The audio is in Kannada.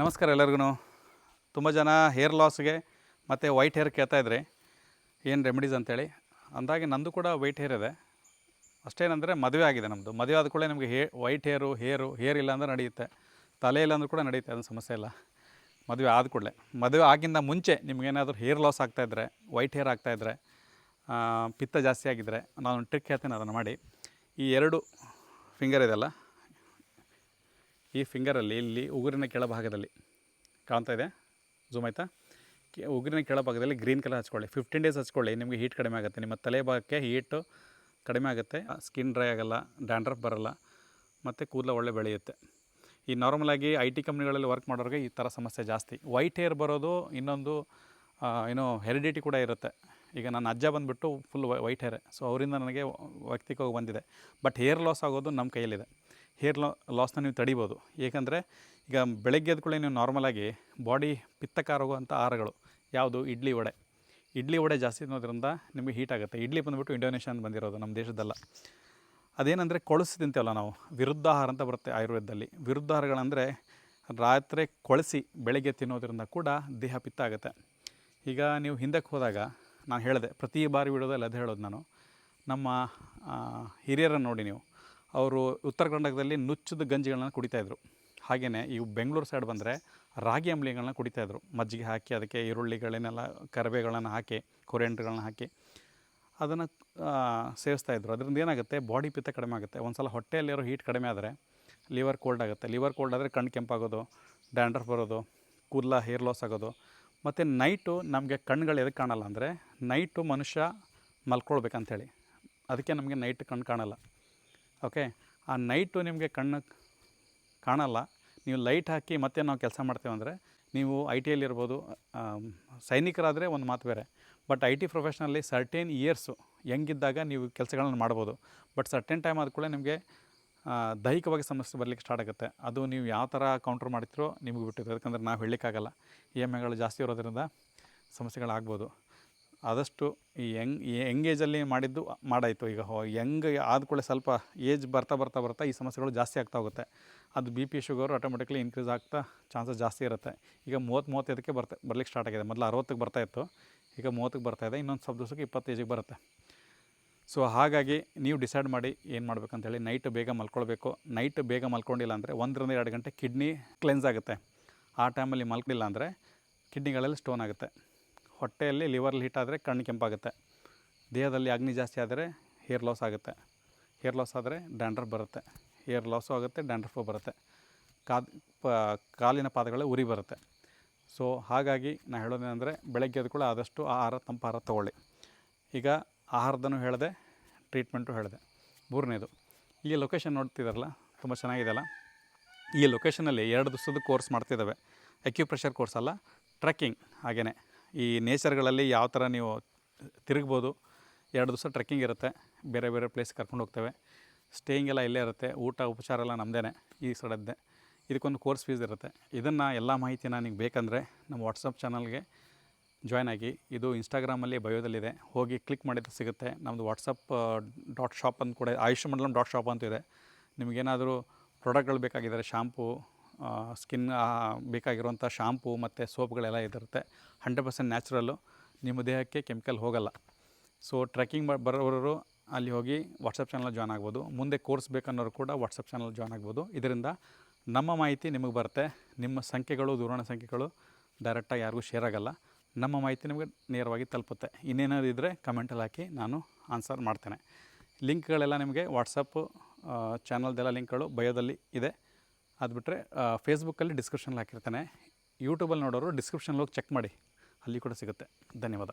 ನಮಸ್ಕಾರ ಎಲ್ಲರಿಗೂ. ತುಂಬ ಜನ ಹೇರ್ ಲಾಸ್ಗೆ ಮತ್ತು ವೈಟ್ ಹೇರ್ ಕೇಳ್ತಾ ಇದ್ರಿ ಏನು ರೆಮಿಡೀಸ್ ಅಂತೇಳಿ. ಅಂದಾಗೆ ನಂದು ಕೂಡ ವೈಟ್ ಹೇರ್ ಇದೆ. ಅಷ್ಟೇನಂದರೆ ಮದುವೆ ಆಗಿದೆ ನಮ್ಮದು ಮದುವೆ ಆದ ಕೂಡಲೇ ನಮಗೆ ಹೇ ವೈಟ್ ಹೇರು ಹೇರು ಹೇರ್ ಇಲ್ಲ ಅಂದ್ರೆ ನಡೆಯುತ್ತೆ. ತಲೆ ಇಲ್ಲ ಅಂದ್ರೂ ಕೂಡ ನಡೆಯುತ್ತೆ, ಅದೊಂದು ಸಮಸ್ಯೆ ಇಲ್ಲ. ಮದುವೆ ಆದ ಕೂಡಲೇ. ಮದುವೆ ಆಗಿಂದ ಮುಂಚೆ ನಿಮಗೇನಾದರೂ ಹೇರ್ ಲಾಸ್ ಆಗ್ತಾಯಿದ್ರೆ ವೈಟ್ ಹೇರ್ ಆಗ್ತಾಯಿದ್ರೆ ಪಿತ್ತ ಜಾಸ್ತಿ ಆಗಿದ್ದರೆ ನಾನು ಟ್ರಿಕ್ ಹೇಳ್ತೇನೆ ಅದನ್ನು ಮಾಡಿ. ಈ ಎರಡು ಫಿಂಗರ್ ಇದೆಲ್ಲ ಈ ಫಿಂಗರಲ್ಲಿ ಇಲ್ಲಿ ಉಗುರಿನ ಕೆಳಭಾಗದಲ್ಲಿ ಕಾಣ್ತಾ ಇದೆ? ಝೂಮ್ ಆಯ್ತಾ? ಉಗುರಿನ ಕೆಳಭಾಗದಲ್ಲಿ ಗ್ರೀನ್ ಕಲರ್ ಹಚ್ಕೊಳ್ಳಿ. ಫಿಫ್ಟೀನ್ ಡೇಸ್ ಹಚ್ಕೊಳ್ಳಿ. ನಿಮಗೆ ಹೀಟ್ ಕಡಿಮೆ ಆಗುತ್ತೆ. ನಿಮ್ಮ ತಲೆ ಭಾಗಕ್ಕೆ ಹೀಟು ಕಡಿಮೆ ಆಗುತ್ತೆ. ಸ್ಕಿನ್ ಡ್ರೈ ಆಗೋಲ್ಲ ಡ್ಯಾಂಡ್ರಫ್ ಬರೋಲ್ಲ, ಮತ್ತು ಕೂದಲ ಒಳ್ಳೆ ಬೆಳೆಯುತ್ತೆ. ಈ ನಾರ್ಮಲಾಗಿ ಐ ಟಿ ಕಂಪ್ನಿಗಳಲ್ಲಿ ವರ್ಕ್ ಮಾಡೋರಿಗೆ ಈ ಥರ ಸಮಸ್ಯೆ ಜಾಸ್ತಿ. ವೈಟ್ ಹೇರ್ ಬರೋದು ಇನ್ನೊಂದು ಏನೋ ಹೆರಿಡಿಟಿ ಕೂಡ ಇರುತ್ತೆ. ಈಗ ನನ್ನ ಅಜ್ಜ ಬಂದುಬಿಟ್ಟು ಫುಲ್ ವೈಟ್ ಹೇರೆ ಸೊ ಅವರಿಂದ ನನಗೆ ವೈಯಕ್ತಿಕವಾಗಿ ಬಂದಿದೆ. ಬಟ್ ಹೇರ್ ಲಾಸ್ ಆಗೋದು ನಮ್ಮ ಕೈಯಲ್ಲಿದೆ. ಹೇರ್ ಲಾ ಲಾಸ್ನ ನೀವು ತಡಿಬೋದು. ಏಕೆಂದರೆ ಈಗ ಬೆಳಗ್ಗೆ ಎದ್ದ ಕೂಡಲೇ ನೀವು ನಾರ್ಮಲಾಗಿ ಬಾಡಿ ಪಿತ್ತಕಾರಾಗುವಂಥ ಆಹಾರಗಳು, ಯಾವುದು? ಇಡ್ಲಿ ವಡೆ. ಇಡ್ಲಿ ವಡೆ ಜಾಸ್ತಿ ತಿನ್ನೋದ್ರಿಂದ ನಿಮಗೆ ಹೀಟ್ ಆಗುತ್ತೆ. ಇಡ್ಲಿ ಬಂದುಬಿಟ್ಟು ಇಂಡೋನೇಷ್ಯಾನ್ ಬಂದಿರೋದು ನಮ್ಮ ದೇಶದಲ್ಲ. ಅದೇನೆಂದರೆ ಕೊಳಸಿ ತಿಂತೇವಲ್ಲ ನಾವು ವಿರುದ್ಧಾಹಾರ ಅಂತ ಬರುತ್ತೆ ಆಯುರ್ವೇದದಲ್ಲಿ. ವಿರುದ್ಧಾಹಾರಗಳಂದರೆ ರಾತ್ರಿ ಕೊಳಸಿ ಬೆಳಗ್ಗೆ ತಿನ್ನೋದ್ರಿಂದ ಕೂಡ ದೇಹ ಪಿತ್ತ ಆಗುತ್ತೆ. ಈಗ ನೀವು ಹಿಂದಕ್ಕೆ ಹೋದಾಗ ನಾನು ಹೇಳಿದೆ, ಪ್ರತಿ ಬಾರಿ ವಿಡಿಯೋದಲ್ಲಿ ಅದು ಹೇಳೋದು ನಾನು. ನಮ್ಮ ಹಿರಿಯರನ್ನು ನೋಡಿ ನೀವು. ಅವರು ಉತ್ತರ ಕರ್ನಾಟಕದಲ್ಲಿ ನುಚ್ಚದ ಗಂಜಿಗಳನ್ನ ಕುಡಿತಾಯಿದ್ರು ಹಾಗೆಯೇ ಇವು ಬೆಂಗಳೂರು ಸೈಡ್ ಬಂದರೆ ರಾಗಿ ಅಂಬ್ಲಿಗಳನ್ನ ಕುಡಿತಾಯಿದ್ರು ಮಜ್ಜಿಗೆ ಹಾಕಿ ಅದಕ್ಕೆ ಈರುಳ್ಳಿಗಳನ್ನೆಲ್ಲ ಕರಿಬೇಗಳನ್ನು ಹಾಕಿ ಕೊರಿಯಂಡ್ರ್ಗಳನ್ನ ಹಾಕಿ ಅದನ್ನು ಸೇವಿಸ್ತಾಯಿದ್ರು ಅದರಿಂದ ಏನಾಗುತ್ತೆ ಬಾಡಿ ಪಿತ್ತ ಕಡಿಮೆ ಆಗುತ್ತೆ. ಒಂದು ಸಲ ಹೊಟ್ಟೆಯಲ್ಲಿರೋ ಹೀಟ್ ಕಡಿಮೆ ಆದರೆ ಲಿವರ್ ಕೋಲ್ಡ್ ಆಗುತ್ತೆ. ಲಿವರ್ ಕೋಲ್ಡ್ ಆದರೆ ಕಣ್ಣು ಕೆಂಪಾಗೋದು ಡ್ಯಾಂಡ್ರಫ್ ಬರೋದು, ಕೂದಲ ಹೇರ್ ಲಾಸ್ ಆಗೋದು. ಮತ್ತು ನೈಟು ನಮಗೆ ಕಣ್ಣುಗಳು ಎದಕ್ಕೆ ಕಾಣಲ್ಲ ಅಂದರೆ ನೈಟು ಮನುಷ್ಯ ಮಲ್ಕೊಳ್ಬೇಕಂಥೇಳಿ ಅದಕ್ಕೆ ನಮಗೆ ನೈಟ್ ಕಣ್ಣು ಕಾಣಲ್ಲ. ಓಕೆ? ಆ ನೈಟು ನಿಮಗೆ ಕಣ್ಣು ಕಾಣಲ್ಲ. ನೀವು ಲೈಟ್ ಹಾಕಿ ಮತ್ತೆ ನಾವು ಕೆಲಸ ಮಾಡ್ತೇವೆ ಅಂದರೆ ನೀವು ಐ ಟಿಯಲ್ಲಿರ್ಬೋದು ಸೈನಿಕರಾದರೆ ಒಂದು ಮಾತು ಬೇರೆ. But I T ಪ್ರೊಫೆಷ್ನಲ್ಲಿ certain years ಹೆಂಗಿದ್ದಾಗ ನೀವು ಕೆಲಸಗಳನ್ನು ಮಾಡ್ಬೋದು. ಬಟ್ ಸರ್ಟೇನ್ ಟೈಮ್ ಆದ ಕೂಡ ನಿಮಗೆ ದೈಹಿಕವಾಗಿ ಸಮಸ್ಯೆ ಬರಲಿಕ್ಕೆ ಸ್ಟಾರ್ಟ್ ಆಗುತ್ತೆ. ಅದು ನೀವು ಯಾವ ಥರ ಕೌಂಟ್ರ್ ಮಾಡ್ತಿರೋ ನಿಮಗೆ ಬಿಟ್ಟಿದ್ದು ಯಾಕಂದರೆ ನಾವು ಹೇಳಲಿಕ್ಕಾಗಲ್ಲ. ಇ ಎಂ ಐಗಳು ಜಾಸ್ತಿ ಇರೋದ್ರಿಂದ ಸಮಸ್ಯೆಗಳಾಗ್ಬೋದು. ಆದಷ್ಟು ಈ ಯಂಗ್ ಯಂಗ್ ಏಜಲ್ಲಿ ಮಾಡಿದ್ದು ಮಾಡಾಯಿತು. ಈಗ ಯಂಗ್ ಆದ ಕೂಡಲೇ ಸ್ವಲ್ಪ ಏಜ್ ಬರ್ತಾ ಬರ್ತಾ ಬರ್ತಾ ಈ ಸಮಸ್ಯೆಗಳು ಜಾಸ್ತಿ ಆಗ್ತಾ ಹೋಗುತ್ತೆ. ಅದು B P sugar automatically increase ಆಗ್ತಾ ಚಾನ್ಸಸ್ ಜಾಸ್ತಿ ಇರುತ್ತೆ. ಈಗ ಮೂವತ್ತು, ಮೂವತ್ತೈದಕ್ಕೆ ಬರ್ತಾ, ಬರ್ಲಿಕ್ಕೆ ಸ್ಟಾರ್ಟ್ ಆಗಿದೆ. ಮೊದಲು ಅರವತ್ತಕ್ಕೆ ಬರ್ತಾ ಇತ್ತು. ಈಗ ಮೂವತ್ತಕ್ಕೆ ಬರ್ತಾ ಇದೆ. ಇನ್ನೊಂದು ಸ್ವಲ್ಪ ದಿವಸಕ್ಕೆ ಇಪ್ಪತ್ತು ಏಜಿಗೆ ಬರುತ್ತೆ. ಸೊ ಹಾಗಾಗಿ ನೀವು ಡಿಸೈಡ್ ಮಾಡಿ ಏನು ಮಾಡ್ಬೇಕಂತೇಳಿ ನೈಟ್ ಬೇಗ ಮಲ್ಕೊಳ್ಬೇಕು. ನೈಟ್ ಬೇಗ ಮಲ್ಕೊಂಡಿಲ್ಲ ಅಂದರೆ ಒಂದರಿಂದ ಎರಡು ಗಂಟೆ ಕಿಡ್ನಿ ಕ್ಲೆನ್ಸ್ ಆಗುತ್ತೆ. ಆ ಟೈಮಲ್ಲಿ ಮಲ್ಕೊಂಡಿಲ್ಲ ಅಂದರೆ ಕಿಡ್ನಿಗಳಲ್ಲಿ ಸ್ಟೋನ್ ಆಗುತ್ತೆ. ಹೊಟ್ಟೆಯಲ್ಲಿ ಲಿವರ್ಲಿ ಹೀಟ್ ಆದರೆ ಕಣ್ಣು ಕೆಂಪಾಗುತ್ತೆ. ದೇಹದಲ್ಲಿ ಅಗ್ನಿ ಜಾಸ್ತಿ ಆದರೆ ಹೇರ್ ಲಾಸ್ ಆಗುತ್ತೆ. ಹೇರ್ ಲಾಸ್ ಆದರೆ ಡ್ಯಾಂಡ್ರಫ್ ಬರುತ್ತೆ. ಹೇರ್ ಲಾಸು ಆಗುತ್ತೆ ಡ್ಯಾಂಡ್ರಫು ಬರುತ್ತೆ. ಕಾದ್ ಕಾಲಿನ ಪಾದಗಳ ಉರಿ ಬರುತ್ತೆ. ಸೊ ಹಾಗಾಗಿ ನಾನು ಹೇಳೋದೇನೆಂದರೆ ಬೆಳಗ್ಗೆ ಎದ್ದು ಕೂಡ ಆದಷ್ಟು ಆಹಾರ ತಂಪು ಆಹಾರ ತೊಗೊಳ್ಳಿ. ಈಗ ಆಹಾರದನ್ನು ಹೇಳಿದೆ ಟ್ರೀಟ್ಮೆಂಟು ಹೇಳಿದೆ. ಮೂರನೇದು, ಈ ಲೊಕೇಶನ್ ನೋಡ್ತಿದ್ದಾರಲ್ಲ ತುಂಬ ಚೆನ್ನಾಗಿದೆಯಲ್ಲ? ಈ ಲೊಕೇಶನಲ್ಲಿ ಎರಡು ದಿವಸದ ಕೋರ್ಸ್ ಮಾಡ್ತಿದ್ದಾವೆ ಅಕ್ಯುಪ್ರೆಷರ್ ಕೋರ್ಸ್ ಅಲ್ಲ ಟ್ರೆಕ್ಕಿಂಗ್ ಹಾಗೆಯೇ ಈ ನೇಚರ್ಗಳಲ್ಲಿ ಯಾವ ಥರ ನೀವು ತಿರುಗ್ಬೋದು, ಎರಡು ದಿವಸ ಟ್ರೆಕ್ಕಿಂಗ್ ಇರುತ್ತೆ, ಬೇರೆ ಬೇರೆ ಪ್ಲೇಸ್ ಕರ್ಕೊಂಡು ಹೋಗ್ತೇವೆ. ಸ್ಟೇಯಿಂಗ್ ಎಲ್ಲ ಇಲ್ಲೇ ಇರುತ್ತೆ, ಊಟ ಉಪಚಾರ ಎಲ್ಲ ನಮ್ಮದೇ ಈ ಸಡದ್ದೆ ಇದಕ್ಕೊಂದು ಕೋರ್ಸ್ ಫೀಸ್ ಇರುತ್ತೆ. ಇದನ್ನು ಎಲ್ಲ ಮಾಹಿತಿ ನನಗೆ ಬೇಕಂದರೆ ನಮ್ಮ ವಾಟ್ಸಪ್ ಚಾನಲ್ಗೆ ಜಾಯ್ನ್ ಆಗಿ, ಇದು ಇನ್ಸ್ಟಾಗ್ರಾಮಲ್ಲಿ ಬಯೋದಲ್ಲಿದೆ. ಹೋಗಿ ಕ್ಲಿಕ್ ಮಾಡಿದ್ರೆ ಸಿಗುತ್ತೆ. ನಮ್ಮದು ವಾಟ್ಸಪ್ ಡಾಟ್ ಶಾಪ್ ಅಂತ ಕೂಡ ಆಯುಷ್ ಮಂಡಲಂ ಡಾಟ್ ಶಾಪ್ ಅಂತ ಇದೆ. ನಿಮಗೇನಾದರೂ ಪ್ರಾಡಕ್ಟ್ಗಳು ಬೇಕಾಗಿದ್ದಾರೆ, ಶಾಂಪೂ ಸ್ಕಿನ್ ಬೇಕಾಗಿರುವಂಥ ಶಾಂಪೂ ಮತ್ತು ಸೋಪ್ಗಳೆಲ್ಲ ಇದಿರುತ್ತೆ. Hundred percent natural. ನಿಮ್ಮ ದೇಹಕ್ಕೆ ಕೆಮಿಕಲ್ ಹೋಗಲ್ಲ. ಸೊ ಟ್ರೆಕ್ಕಿಂಗ್ ಬರೋರು ಅಲ್ಲಿ ಹೋಗಿ ವಾಟ್ಸಪ್ ಚಾನಲ್ ಜಾಯ್ನ್ ಆಗ್ಬೋದು. ಮುಂದೆ ಕೋರ್ಸ್ ಬೇಕನ್ನೋರು ಕೂಡ ವಾಟ್ಸಪ್ ಚಾನಲ್ ಜಾಯ್ನ್ ಆಗ್ಬೋದು. ಇದರಿಂದ ನಮ್ಮ ಮಾಹಿತಿ ನಿಮಗೆ ಬರುತ್ತೆ. ನಿಮ್ಮ ಸಂಖ್ಯೆಗಳು, ದೂರವಾಣಿ ಸಂಖ್ಯೆಗಳು ಡೈರೆಕ್ಟಾಗಿ ಯಾರಿಗೂ ಶೇರ್ ಆಗಲ್ಲ. ನಮ್ಮ ಮಾಹಿತಿ ನಿಮಗೆ ನೇರವಾಗಿ ತಲುಪುತ್ತೆ. ಇನ್ನೇನಾದ್ರು ಇದ್ದರೆ ಕಮೆಂಟಲ್ಲಿ ಹಾಕಿ ನಾನು ಆನ್ಸರ್ ಮಾಡ್ತೇನೆ. ಲಿಂಕ್ಗಳೆಲ್ಲ ನಿಮಗೆ ವಾಟ್ಸಪ್ಪು ಚಾನಲ್ದೆಲ್ಲ ಲಿಂಕ್ಗಳು ಬಯೋದಲ್ಲಿ ಇದೆ. ಅದು ಬಿಟ್ಟರೆ ಫೇಸ್ಬುಕ್ಕಲ್ಲಿ ಡಿಸ್ಕ್ರಿಪ್ಷನಲ್ಲಿ ಹಾಕಿರ್ತಾನೆ. ಯೂಟ್ಯೂಬಲ್ಲಿ ನೋಡೋರು ಡಿಸ್ಕ್ರಿಪ್ಷನ್ಗೆ ಹೋಗಿ ಚೆಕ್ ಮಾಡಿ. ಅಲ್ಲಿ ಕೂಡ ಸಿಗುತ್ತೆ. ಧನ್ಯವಾದ.